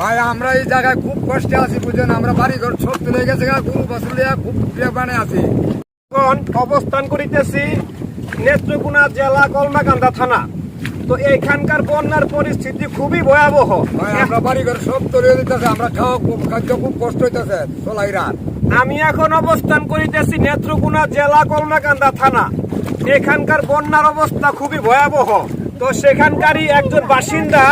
ভাই আমরা এই জায়গায় খুব কষ্টে আছি বুঝেন? আমরা বাড়ি ঘর সব তুলে গেছে গরু বাছুর খুব বানে আছি। এখন অবস্থান করিতেছি নেত্রকোনা জেলা কলমাকান্দা থানা। তো এইখানকার বন্যার পরিস্থিতি খুবই ভয়াবহ। আমরা বাড়ি ঘর সব তুলে দিতেছে আমরা খাওয়া খুব খাদ্য খুব কষ্ট হইতেছে চলাই রাত। আমি এখন অবস্থান করিতেছি নেত্রকোনা জেলা কলমাকান্দা থানা। এখানকার বন্যার অবস্থা খুবই ভয়াবহ। তো সেখানকারই একজন বাসিন্দা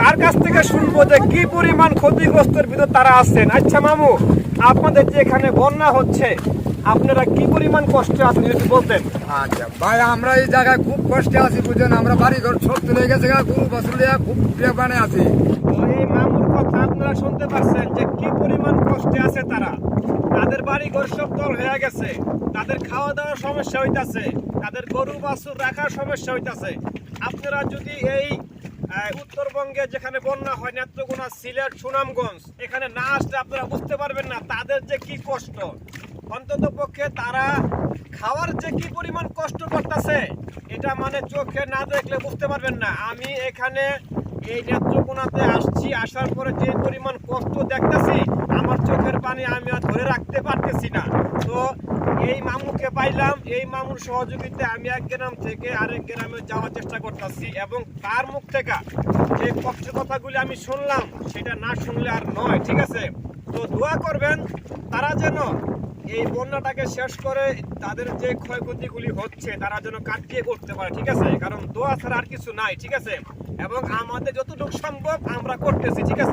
তার কাছ থেকে শুনব যে কি পরিমাণ ক্ষতিগ্রস্তের ভিতর তারা আছেন। আচ্ছা মামু আপনাদের যে এখানে বন্যা হচ্ছে আপনারা কি পরিমাণ কষ্টে আছেন যদি বলতেন? আচ্ছা ভাই আমরা এই জায়গায় খুব কষ্টে আছি বুঝেন? আমরা বাড়ি ঘর সব তুলে গেছে গরু বাছুর খুব বানে আছি। এই মামুর কথা আপনারা শুনতে পাচ্ছেন যে কি পরিমাণ কষ্টে আছে তারা। তাদের বাড়ি ঘর সব তল হয়ে গেছে। তাদের খাওয়া দাওয়ার সমস্যা হইতাছে। তাদের গরু বাছুর রাখার সমস্যা হইতাছে। আপনারা যদি এই উত্তরবঙ্গে যেখানে বন্যা হয়, নেত্রকোনা, সিলেট, সুনামগঞ্জ, এখানে না আসলে আপনারা বুঝতে পারবেন না তাদের যে কি কষ্ট। অন্তত পক্ষে তারা খাওয়ার যে কি পরিমাণ কষ্ট করতেছে, এটা মানে চোখে না দেখলে বুঝতে পারবেন না। আমি এখানে এই নেত্রকোনাতে আসছি, আসার পরে যে পরিমাণ কষ্ট দেখতেছি, আমার চোখের পানি আমি আর ধরে রাখতে পারতেছি না। তো এই মামুকে পাইলাম এই মামুর সহযোগিতায় আমি এক গ্রাম থেকে আরেক গ্রামে যাওয়ার চেষ্টা করতেছি এবং তার মুখ থেকে যে কষ্ট কথাগুলি আমি শুনলাম, সেটা না শুনলে আর নয়, ঠিক আছে? তো দোয়া করবেন, তারা যেন এই বন্যাটাকে শেষ করে তাদের যে ক্ষয়ক্ষতিগুলি হচ্ছে, তারা যেন কাটিয়ে করতে পারে, ঠিক আছে? কারণ দোয়া ছাড়া আর কিছু নাই, ঠিক আছে? এবং আমাদের যতটুকু সম্ভব আমরা করতেছি, ঠিক আছে?